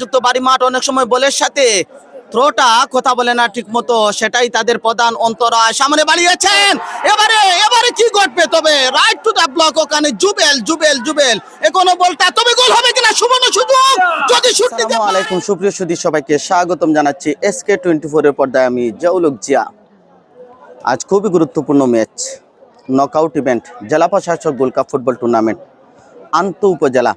যুক্ত বাড়ি মাঠ অনেক সময় বলের সাথে থ্রোটা কথা বলে না ঠিক মতো সেটাই তাদের প্রধান অন্তরায়। সামনে বাড়িয়েছেন। এবারে এবারে কি ঘটবে তবে? রাইট টু দা ব্লক ওখানে জুবেল জুবেল জুবেল। এখনও বলটা তবে গোল হবে কিনা সুবর্ণ সুযোগ? যদি শুট দিতে আলাইকুম সুপ্রিয় সুধী সবাইকে স্বাগতম জানাচ্ছি এসকে টোয়েন্টি ফোরের পর্দায় আমি জাউলুক জিয়া। আজ খুবই গুরুত্বপূর্ণ ম্যাচ। নকআউট ইভেন্ট জেলা প্রশাসক গোল্ড কাপ ফুটবল টুর্নামেন্ট আন্ত উপজেলা।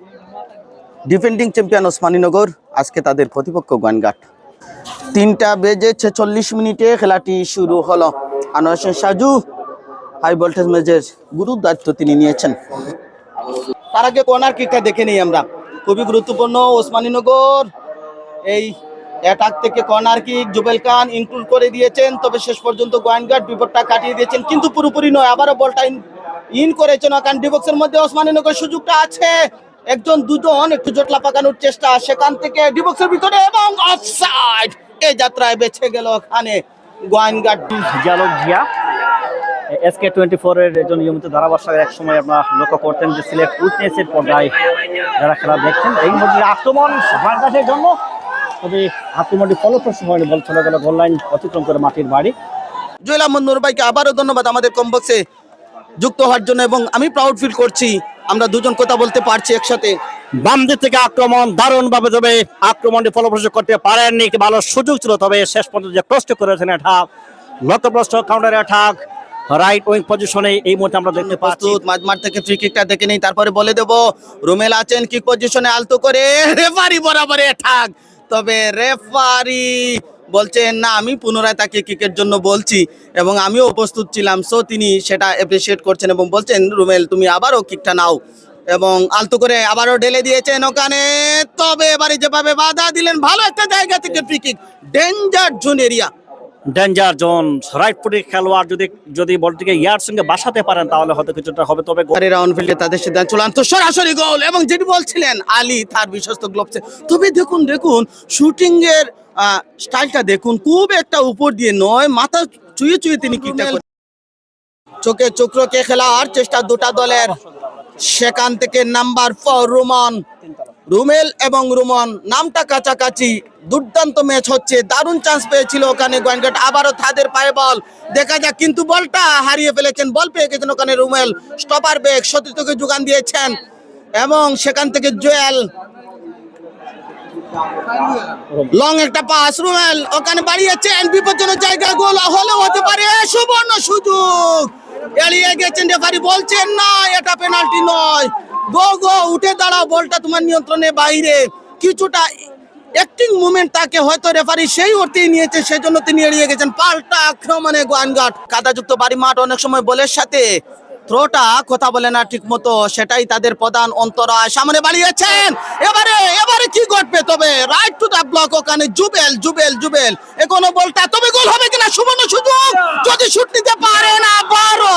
ডিফেন্ডিং চ্যাম্পিয়ন ওসমানীনগর, আজকে তাদের প্রতিপক্ষ গোয়ানঘাট তিনটা বেজে ছেচল্লিশ মিনিটে খেলাটি শুরু হলো। আনোয়ার সাজু হাই ভোল্টেজ ম্যাচের গুরু দায়িত্ব তিনি নিয়েছেন। তার আগে কর্নার কিকটা দেখে নিই আমরা। খুবই গুরুত্বপূর্ণ ওসমানীনগর। এই অ্যাটাক থেকে corner kick Jubel Khan include করে দিয়েছেন। তবে শেষ পর্যন্ত গোয়ানঘাট বিপদটা কাটিয়ে দিয়েছেন। কিন্তু পুরোপুরি নয়, আবারও বলটা ইন করেছেন কারণ ডিবক্সের মধ্যে ওসমানীনগর। সুযোগটা আছে। একজন দুজন একটু জটলা পাকানোর চেষ্টা সেখান থেকে ডিবক্সের ভিতরে এবং অফসাইড এই যাত্রায় বেছে গেল ওখানে গোয়ানঘাট জিয়ালক জিয়া এসকে টোয়েন্টি ফোরের একজন নিয়মিত ধারাভাষ্যের এক সময় আপনারা লক্ষ্য করতেন যে সিলেট উইটনেসের পর্দায় যারা খেলা দেখছেন এই মধ্যে আক্রমণ বাংলাদেশের জন্য তবে আক্রমণটি ফলপ্রসূ হয়নি বল চলে গেল গোল লাইন অতিক্রম করে মাটির বাড়ি। জুয়েল আহমদ নুর আবারও ধন্যবাদ আমাদের কমবক্সে যুক্ত হওয়ার জন্য এবং আমি প্রাউড ফিল করছি। আমরা দুজন কথা বলতে পারছি একসাথে। বাম দিক থেকে আক্রমণ দারুণ ভাবে তবে আক্রমণটি ফলপ্রসূ করতে পারেননি, একটি ভালো সুযোগ ছিল, তবে শেষ পর্যন্ত যে ক্রসটি করেছেন এটা লক্ষ্যপ্রস্ত কাউন্টার অ্যাটাক রাইট উইং পজিশনে এই মুহূর্তে আমরা দেখতে পাচ্ছি। মাঝমাঠ থেকে ফ্রি কিকটা দেখে নেই, তারপরে বলে দেব, রুমেল আছেন কিক পজিশনে আলতো করে রেফারি বরাবরে ঠাক তবে রেফারি বলছেন না, আমি পুনরায় তাকে কিকের জন্য বলছি এবং আমিও উপস্থিত ছিলাম। সো তিনি সেটা অ্যাপ্রিসিয়েট করছেন এবং বলছেন, রুমেল, তুমি আবারও কিকটা নাও। এবং আলতো করে আবারও ঢেলে দিয়েছেন ওখানে। তবে এবারে যেভাবে বাধা দিলেন, ভালো একটা জায়গা থেকে free kick danger zone area danger zone right ফুটে খেলোয়াড় যদি যদি বলটিকে ইয়ার সঙ্গে বাসাতে পারেন তাহলে হয়তো কিছুটা হবে। তবে রাউন্ড ফিল্ডে তাদের সিদ্ধান্ত চূড়ান্ত সরাসরি গোল। এবং যেটি বলছিলেন আলী তার বিশ্বস্ত গ্লোভসে তবে দেখুন দেখুন শুটিং এর স্টাইলটা দেখুন। খুব একটা উপর দিয়ে নয় মাথা চুয়ে চুয়ে তিনি কিকটা। চোখে চোখ খেলার চেষ্টা দুটা দলের। সেখান থেকে নাম্বার ফোর রুমন। রুমেল এবং রুমন নামটা কাছাকাছি। দুর্দান্ত ম্যাচ হচ্ছে, দারুণ চান্স পেয়েছিল ওখানে গোয়েনঘাট। আবারও তাদের পায়ে বল। দেখা যাক, কিন্তু বলটা হারিয়ে ফেলেছেন, বল পেয়ে গেছেন ওখানে রুমেল। স্টপার বেগ সতীর্থকে যোগান দিয়েছেন এবং সেখান থেকে জুয়েল। লং একটা পাস রুমেল ওখানে বাড়িয়েছেন বিপজ্জনক জায়গা, গোল হলেও হতে পারে, সুবর্ণ সুযোগ। এড়িয়ে গেছেন রেফারি বলছেন না, এটা পেনাল্টি নয়। গো গো, উঠে দাঁড়াও, বলটা তোমার নিয়ন্ত্রণে বাইরে। কিছুটা অ্যাক্টিং মুভমেন্ট তাকে হয়তো রেফারি সেই অর্থেই নিয়েছে, সেজন্য তিনি এড়িয়ে গেছেন। পাল্টা আক্রমণে গোয়ানঘাট। কাদাযুক্ত বাড়ি মাঠ অনেক সময় বলের সাথে থ্রোটা কথা বলে না ঠিক মতো সেটাই তাদের প্রধান অন্তরায়। সামনে বাড়িয়েছেন। এবারে এবারে কি ঘটবে তবে? রাইট টু দা ব্লক ওখানে, জুবেল জুবেল জুবেল। এখনও বলটা, তবে গোল হবে কিনা? সুবর্ণ সুযোগ! যদি শুট নিতে পারে না, বারো!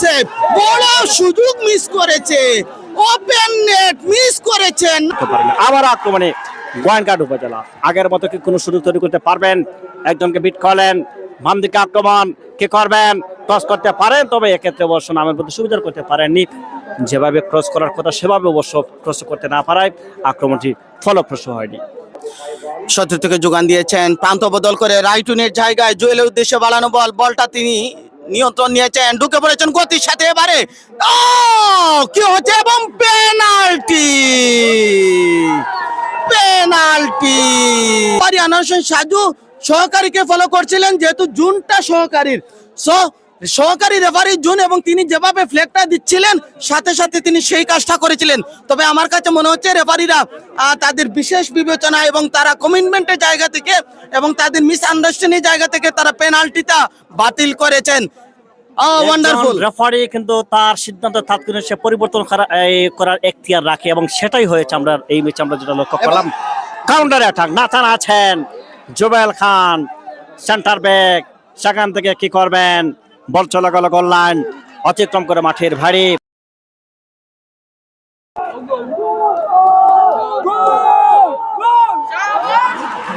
সেভ বড় সুযোগ মিস করেছে। ওপেন নেট মিস করেছেন। করতে পারেন না। আবার আক্রমণে গোয়ানঘাট উপজেলা। আগের মতো কি কোনো সুযোগ তৈরি করতে পারবেন? একজনকে বিট করলেন বাম দিকে আক্রমণ কে করবেন? ক্রস করতে পারেন তবে এক্ষেত্রে অবশ্য নামের প্রতি সুবিধা করতে পারেননি। যেভাবে ক্রস করার কথা সেভাবে অবশ্য ক্রস করতে না পারায় আক্রমণটি ফলপ্রসূ হয়নি। সতীর্থকে যোগান দিয়েছেন। প্রান্ত বদল করে রাইটুনের জায়গায় জুয়েলের উদ্দেশ্যে বাড়ানো বল। বলটা তিনি নিয়ন্ত্রণ নিয়েছেন ঢুকে পড়েছেন গতির সাথে এবারে। কি হচ্ছে? এবং পেনাল্টি। পেনাল্টি। সাজু সহকারীকে ফলো করছিলেন, যেহেতু জুনটা সহকারীর। সো সহকারী রেফারি জুন এবং তিনি যেভাবে ফ্ল্যাগটা দিচ্ছিলেন সাথে সাথে তিনি সেই কাজটা করেছিলেন। তবে আমার কাছে মনে হচ্ছে রেফারিরা তাদের বিশেষ বিবেচনা এবং তারা কমিটমেন্টের জায়গা থেকে এবং তাদের মিস আন্ডারস্ট্যান্ডিং জায়গা থেকে তারা পেনাল্টিটা বাতিল করেছেন। ওয়ান্ডারফুল রেফারি কিন্তু তার সিদ্ধান্ত তাৎক্ষণিক সে পরিবর্তন করার এখতিয়ার রাখে এবং সেটাই হয়েছে আমরা এই ম্যাচে আমরা যেটা লক্ষ্য করলাম। কাউন্টার অ্যাটাক নাথান আছেন জুবেল খান সেন্টার ব্যাক সেখান থেকে কি করবেন? বল চলে গেল গোল লাইন। অতিক্রম করে মাঠের ভারী।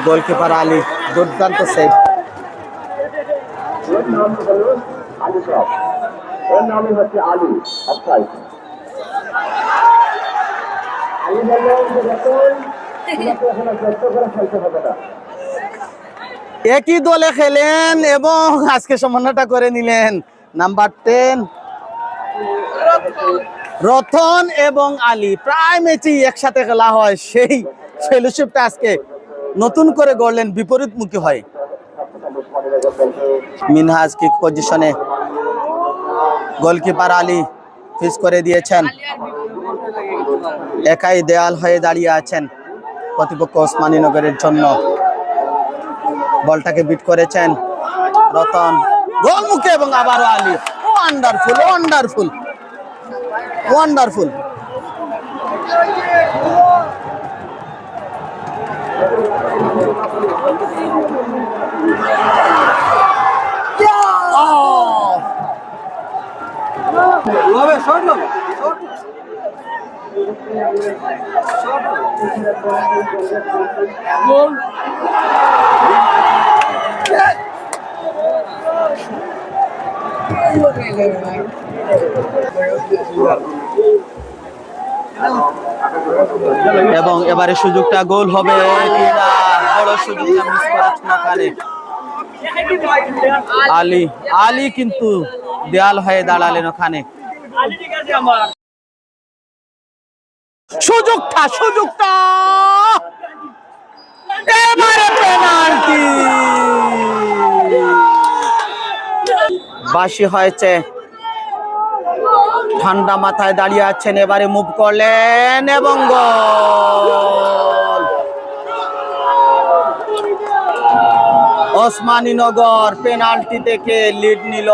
গোলকিপার আলী দুর্দান্ত সেভ আলু একই দলে খেলেন এবং আজকে সমন্বয়টা করে নিলেন নাম্বার টেন, রতন এবং আলী। প্রায় ম্যাচই একসাথে খেলা হয়, সেই ফেলোশিপটা আজকে নতুন করে গড়লেন, বিপরীতমুখী হয়। মিনহাজ কিক পজিশনে গোলকিপার আলী ফিস করে দিয়েছেন। একাই দেয়াল হয়ে দাঁড়িয়ে আছেন প্রতিপক্ষ ওসমানীনগরের জন্য। বলটাকে বিট করেছেন রতন গোল মুখে এবং আবারও আলী। ওয়ান্ডারফুল ওয়ান্ডারফুল ওয়ান্ডারফুল এবং এবারে সুযোগটা গোল হবে বড় সুযোগটা মিস করেছেন আলী আলী কিন্তু দেয়াল হয়ে দাঁড়ালেন ওখানে। সুযোগটা সুযোগটা! এবারে পেনাল্টি বাসি হয়েছে ঠান্ডা মাথায় দাঁড়িয়ে আছেন এবারে মুভ করলেন এবং গোল ওসমানীনগর পেনাল্টি থেকে লিড নিল!